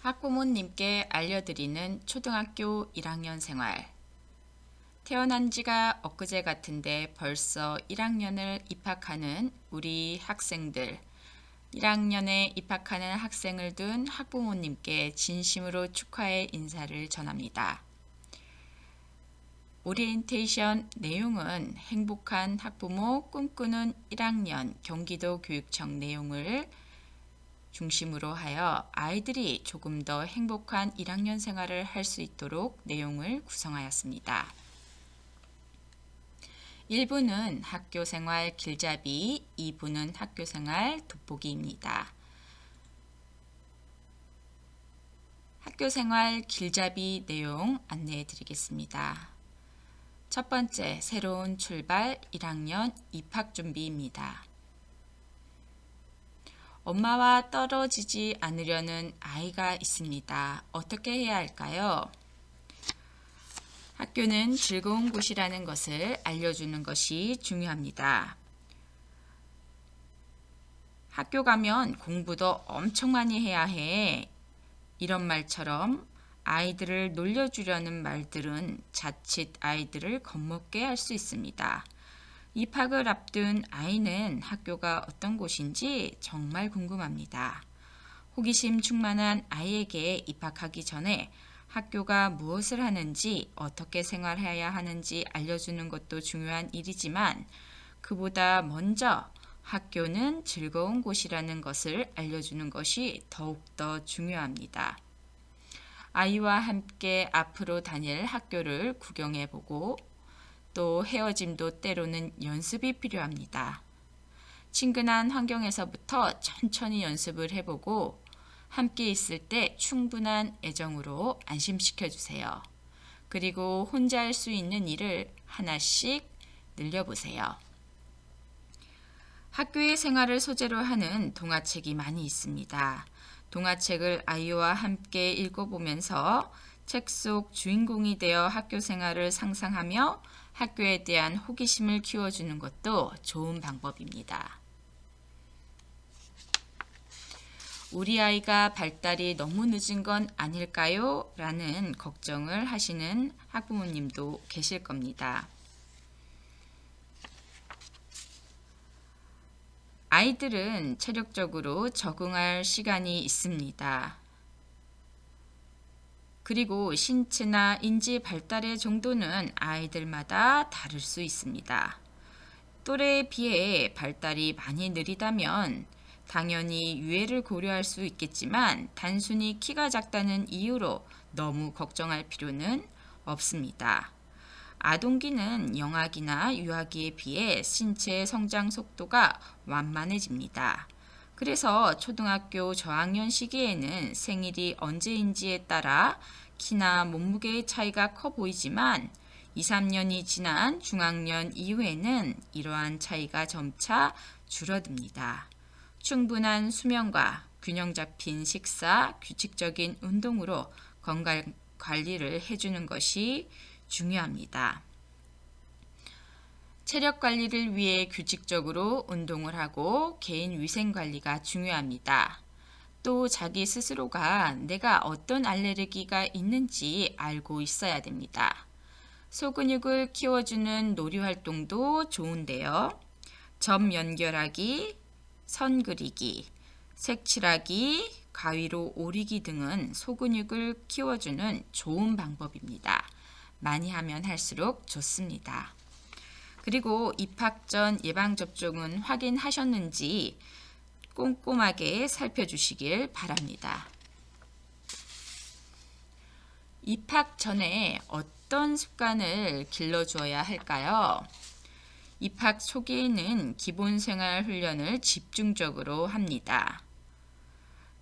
학부모님께 알려드리는 초등학교 1학년 생활. 태어난 지가 엊그제 같은데 벌써 1학년을 입학하는 우리 학생들, 1학년에 입학하는 학생을 둔 학부모님께 진심으로 축하의 인사를 전합니다. 오리엔테이션 내용은 행복한 학부모 꿈꾸는 1학년 경기도 교육청 내용을 중심으로 하여 아이들이 조금 더 행복한 1학년 생활을 할 수 있도록 내용을 구성하였습니다. 1부는 학교 생활 길잡이, 2부는 학교 생활 돋보기입니다. 학교 생활 길잡이 내용 안내해 드리겠습니다. 첫 번째, 새로운 출발 1학년 입학 준비입니다. 엄마와 떨어지지 않으려는 아이가 있습니다. 어떻게 해야 할까요? 학교는 즐거운 곳이라는 것을 알려주는 것이 중요합니다. 학교 가면 공부도 엄청 많이 해야 해. 이런 말처럼 아이들을 놀려주려는 말들은 자칫 아이들을 겁먹게 할 수 있습니다. 입학을 앞둔 아이는 학교가 어떤 곳인지 정말 궁금합니다. 호기심 충만한 아이에게 입학하기 전에 학교가 무엇을 하는지 어떻게 생활해야 하는지 알려주는 것도 중요한 일이지만 그보다 먼저 학교는 즐거운 곳이라는 것을 알려주는 것이 더욱더 중요합니다. 아이와 함께 앞으로 다닐 학교를 구경해 보고 또 헤어짐도 때로는 연습이 필요합니다. 친근한 환경에서부터 천천히 연습을 해보고 함께 있을 때 충분한 애정으로 안심시켜 주세요. 그리고 혼자 할 수 있는 일을 하나씩 늘려보세요. 학교의 생활을 소재로 하는 동화책이 많이 있습니다. 동화책을 아이와 함께 읽어보면서 책 속 주인공이 되어 학교 생활을 상상하며 학교에 대한 호기심을 키워주는 것도 좋은 방법입니다. 우리 아이가 발달이 너무 늦은 건 아닐까요? 라는 걱정을 하시는 학부모님도 계실 겁니다. 아이들은 체력적으로 적응할 시간이 있습니다. 그리고 신체나 인지 발달의 정도는 아이들마다 다를 수 있습니다. 또래에 비해 발달이 많이 느리다면 당연히 유해를 고려할 수 있겠지만 단순히 키가 작다는 이유로 너무 걱정할 필요는 없습니다. 아동기는 영아기나 유아기에 비해 신체 성장 속도가 완만해집니다. 그래서 초등학교 저학년 시기에는 생일이 언제인지에 따라 키나 몸무게의 차이가 커 보이지만 2, 3년이 지난 중학년 이후에는 이러한 차이가 점차 줄어듭니다. 충분한 수면과 균형 잡힌 식사, 규칙적인 운동으로 건강 관리를 해주는 것이 중요합니다. 체력 관리를 위해 규칙적으로 운동을 하고 개인 위생 관리가 중요합니다. 또 자기 스스로가 내가 어떤 알레르기가 있는지 알고 있어야 됩니다. 소근육을 키워주는 놀이 활동도 좋은데요. 점 연결하기, 선 그리기, 색칠하기, 가위로 오리기 등은 소근육을 키워주는 좋은 방법입니다. 많이 하면 할수록 좋습니다. 그리고 입학 전 예방접종은 확인하셨는지 꼼꼼하게 살펴주시길 바랍니다. 입학 전에 어떤 습관을 길러주어야 할까요? 입학 초기에는 기본 생활 훈련을 집중적으로 합니다.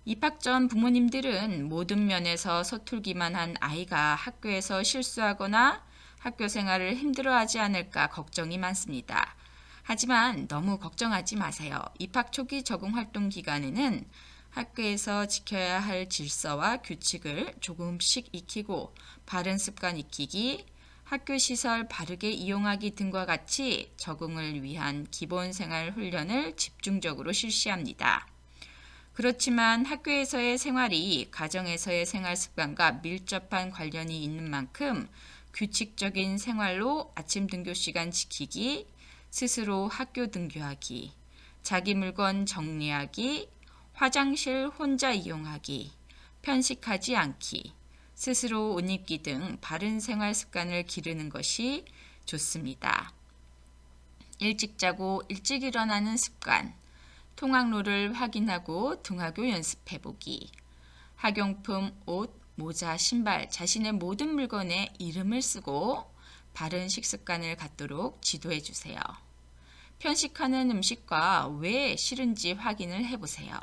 입학 전 부모님들은 모든 면에서 서툴기만 한 아이가 학교에서 실수하거나 학교 생활을 힘들어하지 않을까 걱정이 많습니다. 하지만 너무 걱정하지 마세요. 입학 초기 적응 활동 기간에는 학교에서 지켜야 할 질서와 규칙을 조금씩 익히고 바른 습관 익히기, 학교 시설 바르게 이용하기 등과 같이 적응을 위한 기본 생활 훈련을 집중적으로 실시합니다. 그렇지만 학교에서의 생활이 가정에서의 생활 습관과 밀접한 관련이 있는 만큼 규칙적인 생활로 아침 등교 시간 지키기, 스스로 학교 등교하기, 자기 물건 정리하기, 화장실 혼자 이용하기, 편식하지 않기, 스스로 옷 입기 등 바른 생활 습관을 기르는 것이 좋습니다. 일찍 자고 일찍 일어나는 습관, 통학로를 확인하고 등하교 연습해보기, 학용품, 옷, 모자, 신발, 자신의 모든 물건에 이름을 쓰고 바른 식습관을 갖도록 지도해 주세요. 편식하는 음식과 왜 싫은지 확인을 해보세요.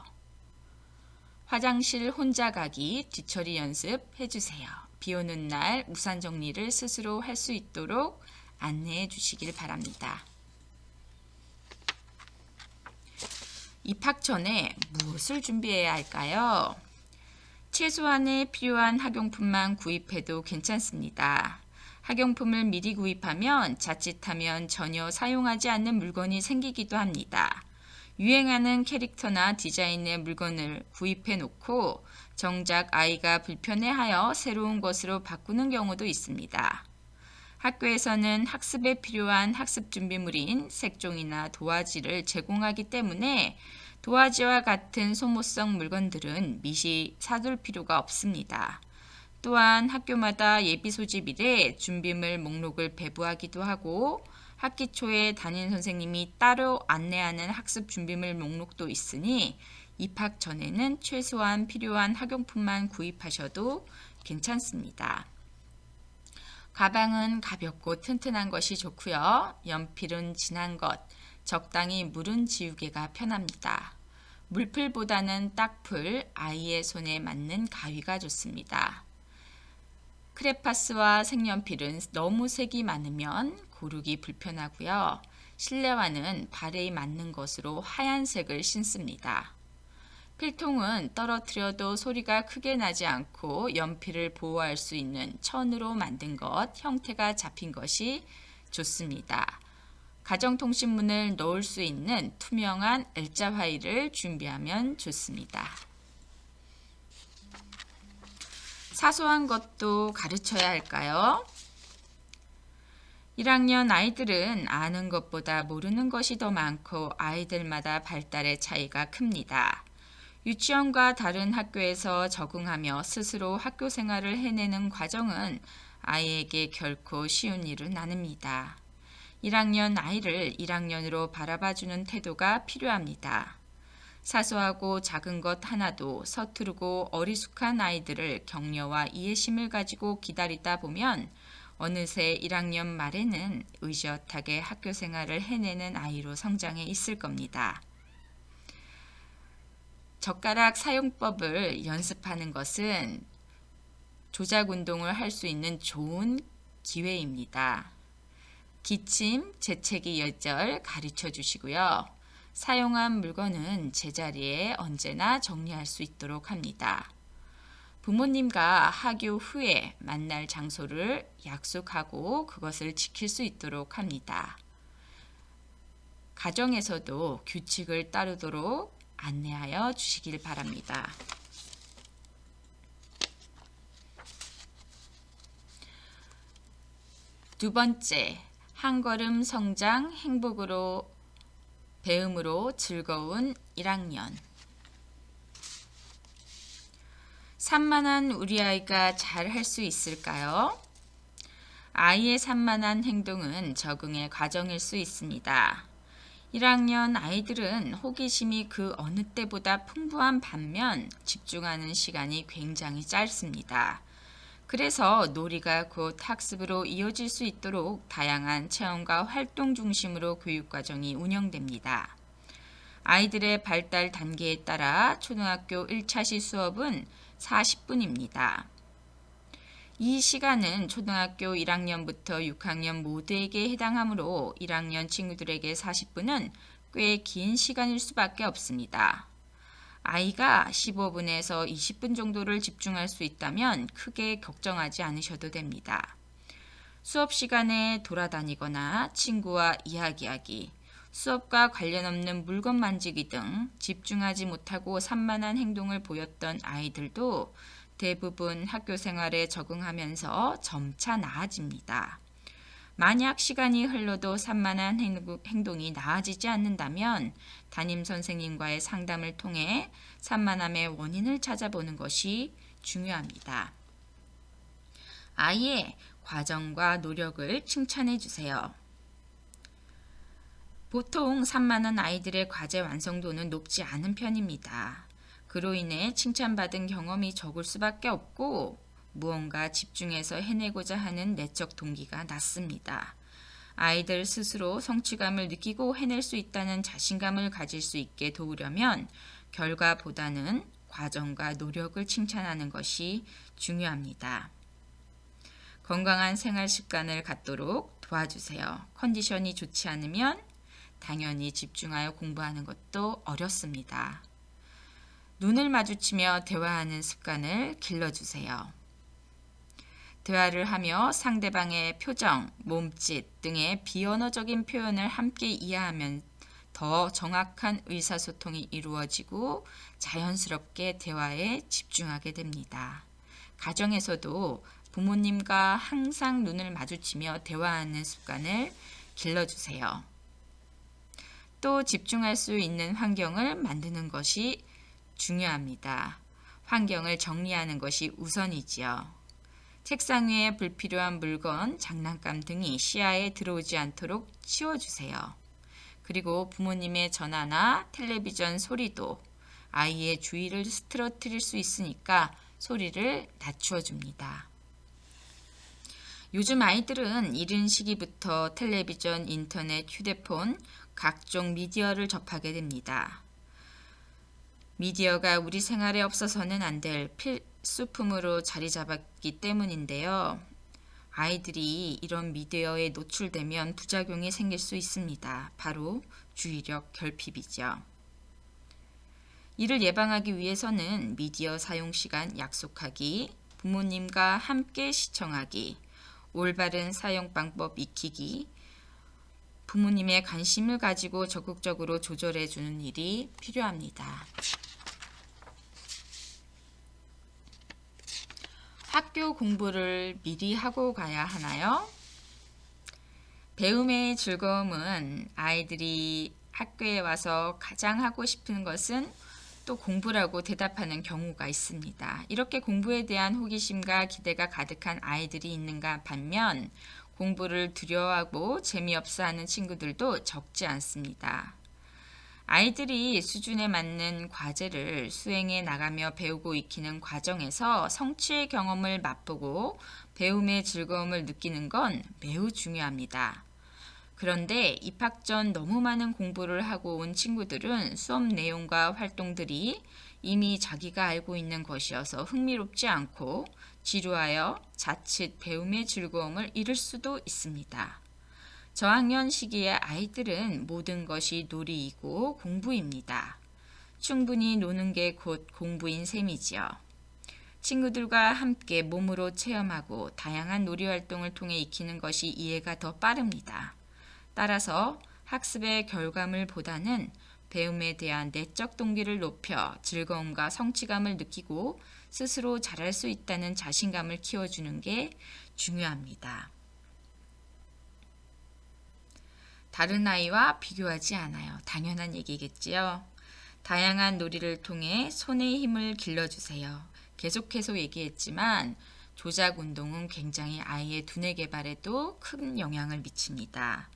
화장실 혼자 가기 뒤처리 연습 해 주세요. 비 오는 날 우산 정리를 스스로 할 수 있도록 안내해 주시길 바랍니다. 입학 전에 무엇을 준비해야 할까요? 최소한의 필요한 학용품만 구입해도 괜찮습니다. 학용품을 미리 구입하면 자칫하면 전혀 사용하지 않는 물건이 생기기도 합니다. 유행하는 캐릭터나 디자인의 물건을 구입해 놓고 정작 아이가 불편해하여 새로운 것으로 바꾸는 경우도 있습니다. 학교에서는 학습에 필요한 학습 준비물인 색종이나 도화지를 제공하기 때문에 도화지와 같은 소모성 물건들은 미시 사둘 필요가 없습니다. 또한 학교마다 예비 소집일에 준비물 목록을 배부하기도 하고 학기 초에 담임 선생님이 따로 안내하는 학습 준비물 목록도 있으니 입학 전에는 최소한 필요한 학용품만 구입하셔도 괜찮습니다. 가방은 가볍고 튼튼한 것이 좋고요. 연필은 진한 것, 적당히 물은 지우개가 편합니다. 물풀보다는 딱풀, 아이의 손에 맞는 가위가 좋습니다. 크레파스와 색연필은 너무 색이 많으면 고르기 불편하고요. 실내화는 발에 맞는 것으로 하얀색을 신습니다. 필통은 떨어뜨려도 소리가 크게 나지 않고 연필을 보호할 수 있는 천으로 만든 것, 형태가 잡힌 것이 좋습니다. 가정통신문을 넣을 수 있는 투명한 L자 화일을 준비하면 좋습니다. 사소한 것도 가르쳐야 할까요? 1학년 아이들은 아는 것보다 모르는 것이 더 많고 아이들마다 발달의 차이가 큽니다. 유치원과 다른 학교에서 적응하며 스스로 학교 생활을 해내는 과정은 아이에게 결코 쉬운 일은 아닙니다. 1학년 아이를 1학년으로 바라봐주는 태도가 필요합니다. 사소하고 작은 것 하나도 서투르고 어리숙한 아이들을 격려와 이해심을 가지고 기다리다 보면 어느새 1학년 말에는 의젓하게 학교 생활을 해내는 아이로 성장해 있을 겁니다. 젓가락 사용법을 연습하는 것은 조작 운동을 할 수 있는 좋은 기회입니다. 기침, 재채기 여절 가르쳐 주시고요. 사용한 물건은 제자리에 언제나 정리할 수 있도록 합니다. 부모님과 하교 후에 만날 장소를 약속하고 그것을 지킬 수 있도록 합니다. 가정에서도 규칙을 따르도록 안내하여 주시길 바랍니다. 두 번째, 한 걸음 성장 행복으로 배움으로 즐거운 1학년. 산만한 우리 아이가 잘 할 수 있을까요? 아이의 산만한 행동은 적응의 과정일 수 있습니다. 1학년 아이들은 호기심이 그 어느 때보다 풍부한 반면 집중하는 시간이 굉장히 짧습니다. 그래서 놀이가 곧 학습으로 이어질 수 있도록 다양한 체험과 활동 중심으로 교육과정이 운영됩니다. 아이들의 발달 단계에 따라 초등학교 1차시 수업은 40분입니다. 이 시간은 초등학교 1학년부터 6학년 모두에게 해당하므로 1학년 친구들에게 40분은 꽤 긴 시간일 수밖에 없습니다. 아이가 15분에서 20분 정도를 집중할 수 있다면 크게 걱정하지 않으셔도 됩니다. 수업 시간에 돌아다니거나 친구와 이야기하기, 수업과 관련 없는 물건 만지기 등 집중하지 못하고 산만한 행동을 보였던 아이들도 대부분 학교 생활에 적응하면서 점차 나아집니다. 만약 시간이 흘러도 산만한 행동- 행동이 나아지지 않는다면 담임 선생님과의 상담을 통해 산만함의 원인을 찾아보는 것이 중요합니다. 아이의 과정과 노력을 칭찬해 주세요. 보통 산만한 아이들의 과제 완성도는 높지 않은 편입니다. 그로 인해 칭찬받은 경험이 적을 수밖에 없고 무언가 집중해서 해내고자 하는 내적 동기가 낮습니다. 아이들 스스로 성취감을 느끼고 해낼 수 있다는 자신감을 가질 수 있게 도우려면 결과보다는 과정과 노력을 칭찬하는 것이 중요합니다. 건강한 생활 습관을 갖도록 도와주세요. 컨디션이 좋지 않으면 당연히 집중하여 공부하는 것도 어렵습니다. 눈을 마주치며 대화하는 습관을 길러주세요. 대화를 하며 상대방의 표정, 몸짓 등의 비언어적인 표현을 함께 이해하면 더 정확한 의사소통이 이루어지고 자연스럽게 대화에 집중하게 됩니다. 가정에서도 부모님과 항상 눈을 마주치며 대화하는 습관을 길러주세요. 또 집중할 수 있는 환경을 만드는 것이 중요합니다. 환경을 정리하는 것이 우선이지요. 책상 위에 불필요한 물건, 장난감 등이 시야에 들어오지 않도록 치워주세요. 그리고 부모님의 전화나 텔레비전 소리도 아이의 주의를 스트러뜨릴 수 있으니까 소리를 낮추어 줍니다. 요즘 아이들은 이른 시기부터 텔레비전, 인터넷, 휴대폰, 각종 미디어를 접하게 됩니다. 미디어가 우리 생활에 없어서는 안 될 필 수품으로 자리 잡았기 때문인데요. 아이들이 이런 미디어에 노출되면 부작용이 생길 수 있습니다. 바로 주의력 결핍이죠. 이를 예방하기 위해서는 미디어 사용 시간 약속하기, 부모님과 함께 시청하기, 올바른 사용 방법 익히기, 부모님의 관심을 가지고 적극적으로 조절해 주는 일이 필요합니다. 학교 공부를 미리 하고 가야 하나요? 배움의 즐거움은 아이들이 학교에 와서 가장 하고 싶은 것은 또 공부라고 대답하는 경우가 있습니다. 이렇게 공부에 대한 호기심과 기대가 가득한 아이들이 있는가 반면 공부를 두려워하고 재미없어 하는 친구들도 적지 않습니다. 아이들이 수준에 맞는 과제를 수행해 나가며 배우고 익히는 과정에서 성취의 경험을 맛보고 배움의 즐거움을 느끼는 건 매우 중요합니다. 그런데 입학 전 너무 많은 공부를 하고 온 친구들은 수업 내용과 활동들이 이미 자기가 알고 있는 것이어서 흥미롭지 않고 지루하여 자칫 배움의 즐거움을 잃을 수도 있습니다. 저학년 시기의 아이들은 모든 것이 놀이이고 공부입니다. 충분히 노는 게 곧 공부인 셈이지요. 친구들과 함께 몸으로 체험하고 다양한 놀이 활동을 통해 익히는 것이 이해가 더 빠릅니다. 따라서 학습의 결과물보다는 배움에 대한 내적 동기를 높여 즐거움과 성취감을 느끼고 스스로 잘할 수 있다는 자신감을 키워주는 게 중요합니다. 다른 아이와 비교하지 않아요. 당연한 얘기겠지요. 다양한 놀이를 통해 손의 힘을 길러주세요. 계속 해서 얘기했지만 조작 운동은 굉장히 아이의 두뇌 개발에도 큰 영향을 미칩니다.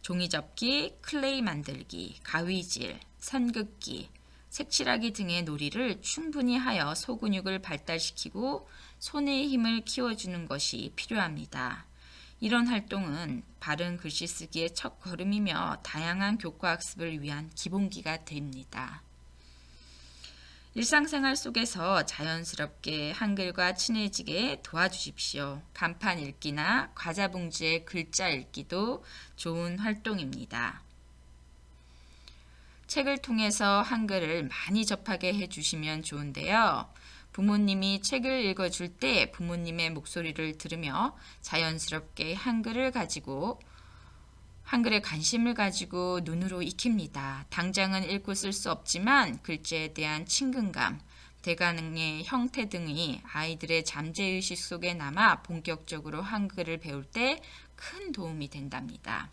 종이접기, 클레이 만들기, 가위질, 선긋기, 색칠하기 등의 놀이를 충분히 하여 소근육을 발달시키고 손의 힘을 키워주는 것이 필요합니다. 이런 활동은 바른 글씨 쓰기의 첫 걸음이며 다양한 교과 학습을 위한 기본기가 됩니다. 일상생활 속에서 자연스럽게 한글과 친해지게 도와주십시오. 간판 읽기나 과자 봉지에 글자 읽기도 좋은 활동입니다. 책을 통해서 한글을 많이 접하게 해주시면 좋은데요. 부모님이 책을 읽어줄 때 부모님의 목소리를 들으며 자연스럽게 한글을 가지고 한글에 관심을 가지고 눈으로 익힙니다. 당장은 읽고 쓸 수 없지만 글자에 대한 친근감, 대가능의 형태 등이 아이들의 잠재의식 속에 남아 본격적으로 한글을 배울 때 큰 도움이 된답니다.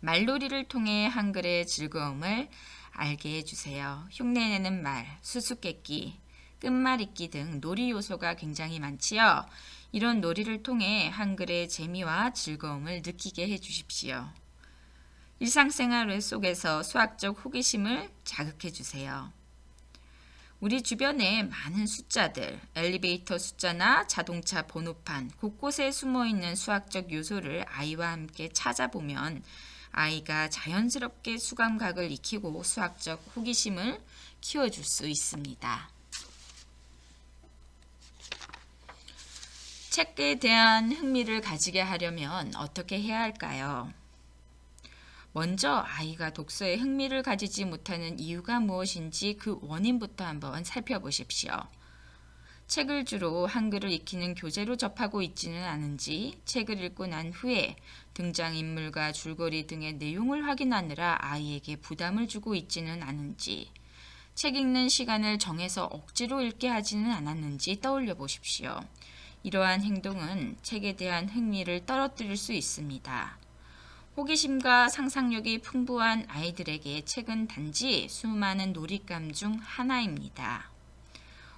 말놀이를 통해 한글의 즐거움을 알게 해주세요. 흉내내는 말, 수수께끼, 끝말잇기 등 놀이 요소가 굉장히 많지요. 이런 놀이를 통해 한글의 재미와 즐거움을 느끼게 해주십시오. 일상생활 속에서 수학적 호기심을 자극해 주세요. 우리 주변에 많은 숫자들, 엘리베이터 숫자나 자동차 번호판, 곳곳에 숨어 있는 수학적 요소를 아이와 함께 찾아보면 아이가 자연스럽게 수감각을 익히고 수학적 호기심을 키워줄 수 있습니다. 책에 대한 흥미를 가지게 하려면 어떻게 해야 할까요? 먼저 아이가 독서에 흥미를 가지지 못하는 이유가 무엇인지 그 원인부터 한번 살펴보십시오. 책을 주로 한글을 익히는 교재로 접하고 있지는 않은지, 책을 읽고 난 후에 등장인물과 줄거리 등의 내용을 확인하느라 아이에게 부담을 주고 있지는 않은지, 책 읽는 시간을 정해서 억지로 읽게 하지는 않았는지 떠올려 보십시오. 이러한 행동은 책에 대한 흥미를 떨어뜨릴 수 있습니다. 호기심과 상상력이 풍부한 아이들에게 책은 단지 수많은 놀잇감 중 하나입니다.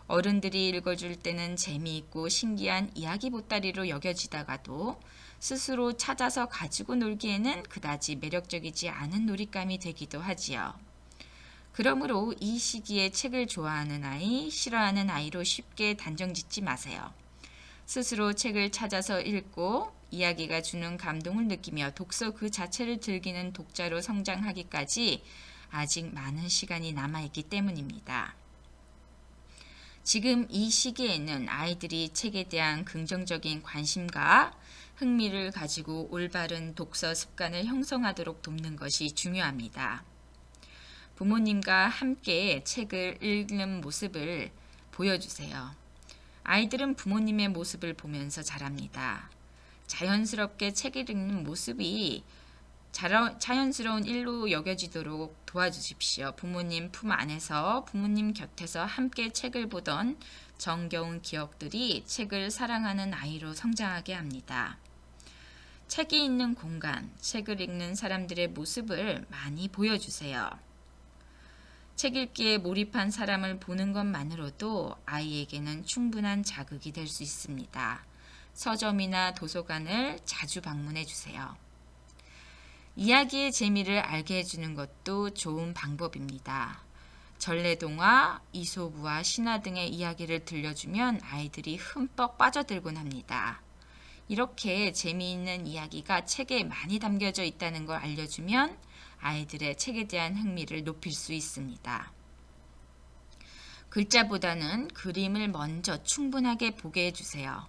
어른들이 읽어줄 때는 재미있고 신기한 이야기 보따리로 여겨지다가도 스스로 찾아서 가지고 놀기에는 그다지 매력적이지 않은 놀잇감이 되기도 하지요. 그러므로 이 시기에 책을 좋아하는 아이, 싫어하는 아이로 쉽게 단정 짓지 마세요. 스스로 책을 찾아서 읽고 이야기가 주는 감동을 느끼며 독서 그 자체를 즐기는 독자로 성장하기까지 아직 많은 시간이 남아있기 때문입니다. 지금 이 시기에는 아이들이 책에 대한 긍정적인 관심과 흥미를 가지고 올바른 독서 습관을 형성하도록 돕는 것이 중요합니다. 부모님과 함께 책을 읽는 모습을 보여주세요. 아이들은 부모님의 모습을 보면서 자랍니다. 자연스럽게 책을 읽는 모습이 자연스러운 일로 여겨지도록 도와주십시오. 부모님 품 안에서 부모님 곁에서 함께 책을 보던 정겨운 기억들이 책을 사랑하는 아이로 성장하게 합니다. 책이 있는 공간, 책을 읽는 사람들의 모습을 많이 보여주세요. 책 읽기에 몰입한 사람을 보는 것만으로도 아이에게는 충분한 자극이 될 수 있습니다. 서점이나 도서관을 자주 방문해 주세요. 이야기의 재미를 알게 해주는 것도 좋은 방법입니다. 전래동화, 이소부와 신화 등의 이야기를 들려주면 아이들이 흠뻑 빠져들곤 합니다. 이렇게 재미있는 이야기가 책에 많이 담겨져 있다는 걸 알려주면 아이들의 책에 대한 흥미를 높일 수 있습니다. 글자보다는 그림을 먼저 충분하게 보게 해주세요.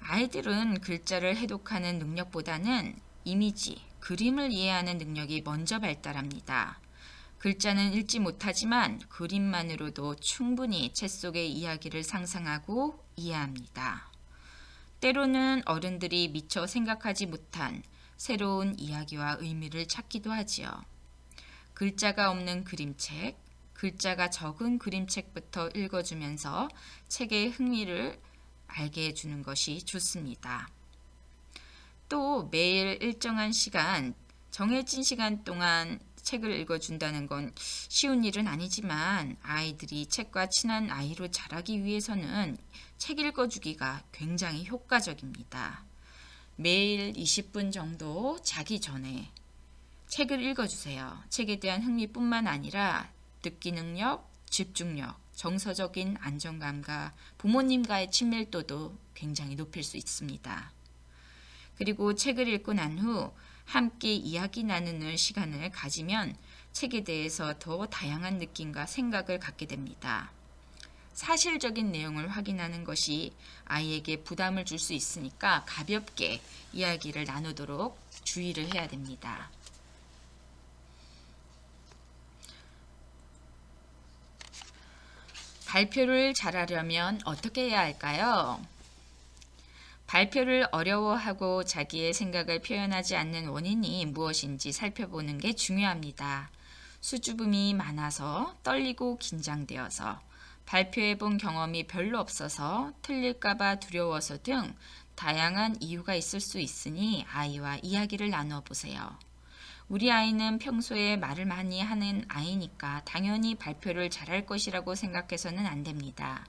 아이들은 글자를 해독하는 능력보다는 이미지, 그림을 이해하는 능력이 먼저 발달합니다. 글자는 읽지 못하지만 그림만으로도 충분히 책 속의 이야기를 상상하고 이해합니다. 때로는 어른들이 미처 생각하지 못한 새로운 이야기와 의미를 찾기도 하지요. 글자가 없는 그림책, 글자가 적은 그림책부터 읽어주면서 책의 흥미를 알게 해주는 것이 좋습니다. 또 매일 일정한 시간, 정해진 시간 동안 책을 읽어준다는 건 쉬운 일은 아니지만 아이들이 책과 친한 아이로 자라기 위해서는 책 읽어주기가 굉장히 효과적입니다. 매일 20분 정도 자기 전에 책을 읽어주세요. 책에 대한 흥미뿐만 아니라 듣기 능력, 집중력, 정서적인 안정감과 부모님과의 친밀도도 굉장히 높일 수 있습니다. 그리고 책을 읽고 난 후 함께 이야기 나누는 시간을 가지면 책에 대해서 더 다양한 느낌과 생각을 갖게 됩니다. 사실적인 내용을 확인하는 것이 아이에게 부담을 줄 수 있으니까 가볍게 이야기를 나누도록 주의를 해야 됩니다. 발표를 잘하려면 어떻게 해야 할까요? 발표를 어려워하고 자기의 생각을 표현하지 않는 원인이 무엇인지 살펴보는 게 중요합니다. 수줍음이 많아서 떨리고 긴장되어서 발표해 본 경험이 별로 없어서 틀릴까봐 두려워서 등 다양한 이유가 있을 수 있으니 아이와 이야기를 나눠 보세요. 우리 아이는 평소에 말을 많이 하는 아이니까 당연히 발표를 잘할 것이라고 생각해서는 안 됩니다.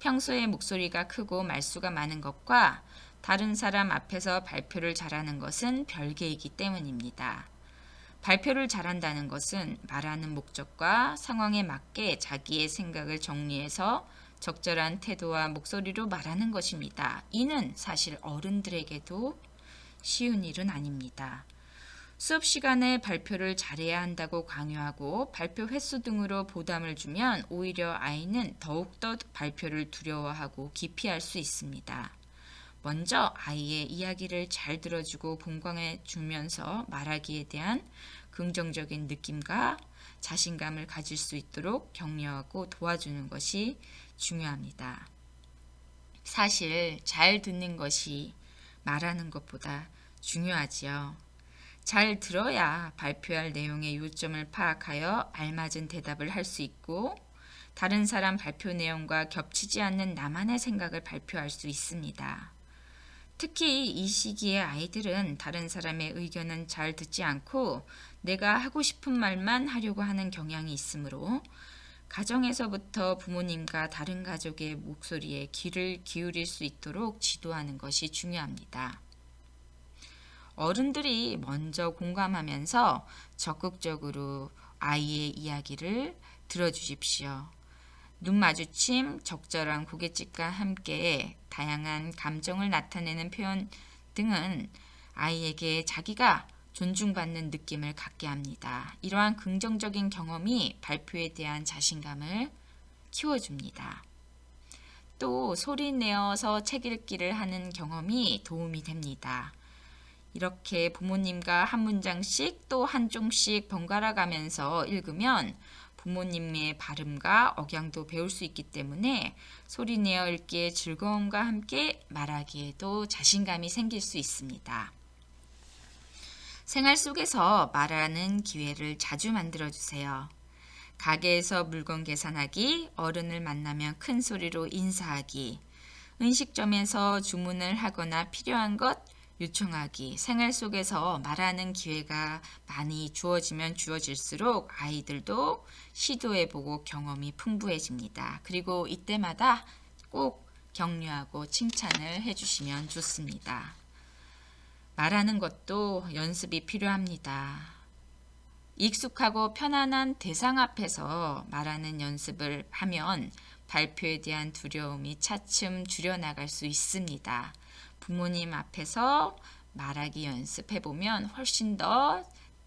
평소에 목소리가 크고 말수가 많은 것과 다른 사람 앞에서 발표를 잘하는 것은 별개이기 때문입니다. 발표를 잘한다는 것은 말하는 목적과 상황에 맞게 자기의 생각을 정리해서 적절한 태도와 목소리로 말하는 것입니다. 이는 사실 어른들에게도 쉬운 일은 아닙니다. 수업 시간에 발표를 잘해야 한다고 강요하고 발표 횟수 등으로 보담을 주면 오히려 아이는 더욱더 발표를 두려워하고 기피할 수 있습니다. 먼저 아이의 이야기를 잘 들어주고 공감해 주면서 말하기에 대한 긍정적인 느낌과 자신감을 가질 수 있도록 격려하고 도와주는 것이 중요합니다. 사실 잘 듣는 것이 말하는 것보다 중요하지요. 잘 들어야 발표할 내용의 요점을 파악하여 알맞은 대답을 할 수 있고 다른 사람 발표 내용과 겹치지 않는 나만의 생각을 발표할 수 있습니다. 특히 이 시기의 아이들은 다른 사람의 의견은 잘 듣지 않고 내가 하고 싶은 말만 하려고 하는 경향이 있으므로 가정에서부터 부모님과 다른 가족의 목소리에 귀를 기울일 수 있도록 지도하는 것이 중요합니다. 어른들이 먼저 공감하면서 적극적으로 아이의 이야기를 들어주십시오. 눈 마주침, 적절한 고갯짓과 함께 다양한 감정을 나타내는 표현 등은 아이에게 자기가 존중받는 느낌을 갖게 합니다. 이러한 긍정적인 경험이 발표에 대한 자신감을 키워줍니다. 또 소리 내어서 책 읽기를 하는 경험이 도움이 됩니다. 이렇게 부모님과 한 문장씩 또 한 종씩 번갈아 가면서 읽으면 부모님의 발음과 억양도 배울 수 있기 때문에 소리 내어 읽기의 즐거움과 함께 말하기에도 자신감이 생길 수 있습니다. 생활 속에서 말하는 기회를 자주 만들어 주세요. 가게에서 물건 계산하기, 어른을 만나면 큰 소리로 인사하기, 음식점에서 주문을 하거나 필요한 것 요청하기, 생활 속에서 말하는 기회가 많이 주어지면 주어질수록 아이들도 시도해보고 경험이 풍부해집니다. 그리고 이때마다 꼭 격려하고 칭찬을 해주시면 좋습니다. 말하는 것도 연습이 필요합니다. 익숙하고 편안한 대상 앞에서 말하는 연습을 하면 발표에 대한 두려움이 차츰 줄여나갈 수 있습니다. 부모님 앞에서 말하기 연습해 보면 훨씬 더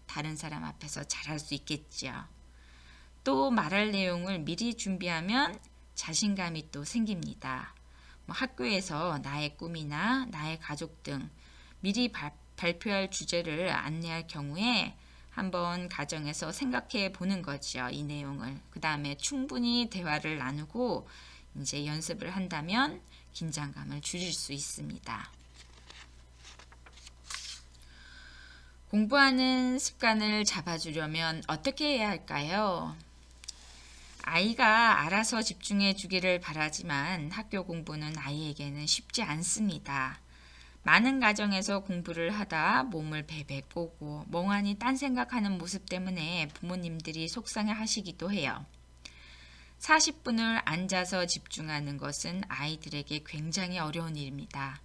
다른 사람 앞에서 잘할 수 있겠죠. 또 말할 내용을 미리 준비하면 자신감이 또 생깁니다. 뭐 학교에서 나의 꿈이나 나의 가족 등 미리 발, 발표할 주제를 안내할 경우에 한번 가정에서 생각해 보는 거죠. 이 내용을. 그 다음에 충분히 대화를 나누고 이제 연습을 한다면 긴장감을 줄일 수 있습니다. 공부하는 습관을 잡아주려면 어떻게 해야 할까요? 아이가 알아서 집중해 주기를 바라지만 학교 공부는 아이에게는 쉽지 않습니다. 많은 가정에서 공부를 하다 몸을 베베 꼬고 멍하니 딴 생각하는 모습 때문에 부모님들이 속상해 하시기도 해요. 40분을 앉아서 집중하는 것은 아이들에게 굉장히 어려운 일입니다.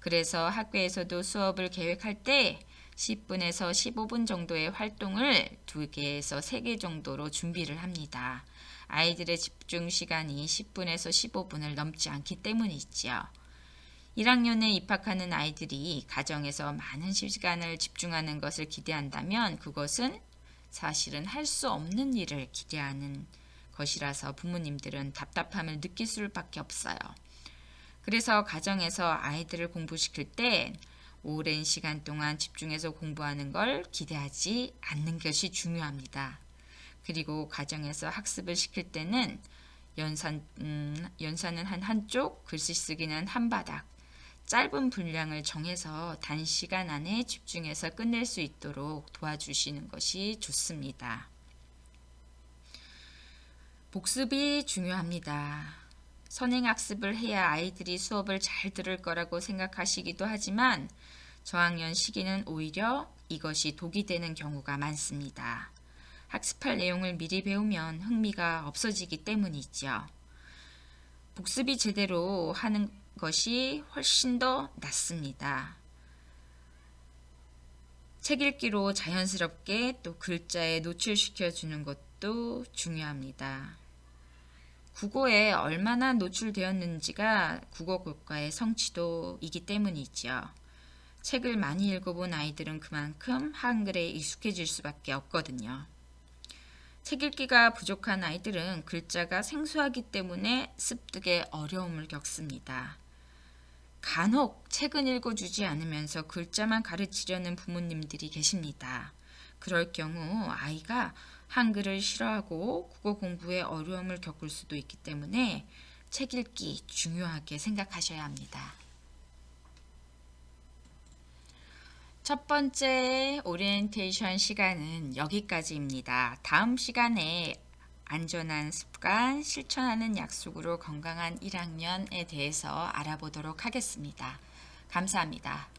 그래서 학교에서도 수업을 계획할 때 10분에서 15분 정도의 활동을 2개에서 3개 정도로 준비를 합니다. 아이들의 집중 시간이 10분에서 15분을 넘지 않기 때문이지요. 1학년에 입학하는 아이들이 가정에서 많은 시간을 집중하는 것을 기대한다면 그것은 사실은 할 수 없는 일을 기대하는 것이라서 부모님들은 답답함을 느낄 수밖에 없어요. 그래서 가정에서 아이들을 공부시킬 때 오랜 시간 동안 집중해서 공부하는 걸 기대하지 않는 것이 중요합니다. 그리고 가정에서 학습을 시킬 때는 연산, 음, 연산은 한 한쪽, 글씨 쓰기는 한 바닥, 짧은 분량을 정해서 단시간 안에 집중해서 끝낼 수 있도록 도와주시는 것이 좋습니다. 복습이 중요합니다. 선행학습을 해야 아이들이 수업을 잘 들을 거라고 생각하시기도 하지만 저학년 시기는 오히려 이것이 독이 되는 경우가 많습니다. 학습할 내용을 미리 배우면 흥미가 없어지기 때문이죠. 복습이 제대로 하는 것이 훨씬 더 낫습니다. 책 읽기로 자연스럽게 또 글자에 노출시켜 주는 것도 중요합니다. 국어에 얼마나 노출되었는지가 국어 교과의 성취도이기 때문이죠. 책을 많이 읽어본 아이들은 그만큼 한글에 익숙해질 수밖에 없거든요. 책 읽기가 부족한 아이들은 글자가 생소하기 때문에 습득에 어려움을 겪습니다. 간혹 책은 읽어주지 않으면서 글자만 가르치려는 부모님들이 계십니다. 그럴 경우 아이가 한글을 싫어하고 국어 공부에 어려움을 겪을 수도 있기 때문에 책 읽기 중요하게 생각하셔야 합니다. 첫 번째 오리엔테이션 시간은 여기까지입니다. 다음 시간에 안전한 습관, 실천하는 약속으로 건강한 1학년에 대해서 알아보도록 하겠습니다. 감사합니다.